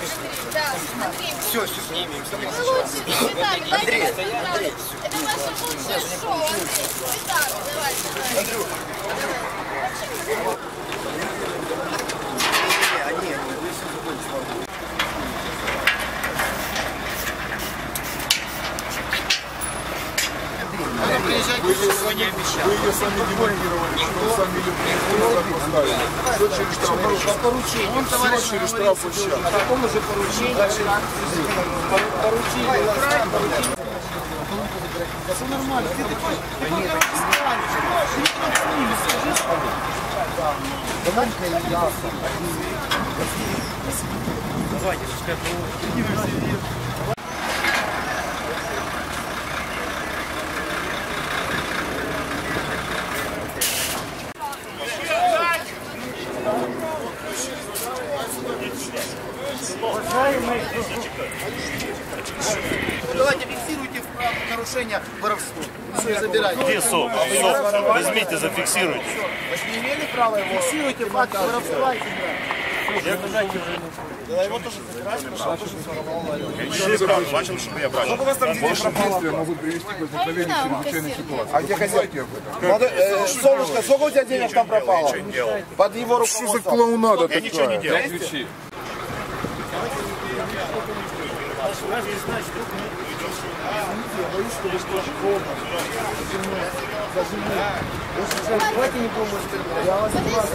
посмотри. Да, смотри. Все, все, снимем. Смотри. Андрей, Андрей. Это ваше лучшее шоу, Андрей. Цветами, давайте. Андрюх, они, они, вы все закончите. Вы ее сами демонтировали, что сами люди поставили. Все через штраф. По поручению. Все через штрафплощадку. По какому же поручению? Поручение. Все нормально. Ты такой, ты Давай-ка и ясно. Давайте, пускай Давайте фиксируйте нарушение воровства. Все, забирайте. Где СОП? СОП. Возьмите, зафиксируйте. Вы же не имели права его? Фиксируйте факт воровства. Бачив, що я бачив. Ваши действия могут привести к возникновению чрезвычайной ситуации. А где? Молодой, э, Солнышко, сколько у тебя денег там пропало? Под его Что за руководством. клоунада Я ничего не такая? делал. Давайте не будем. Я вас не вас.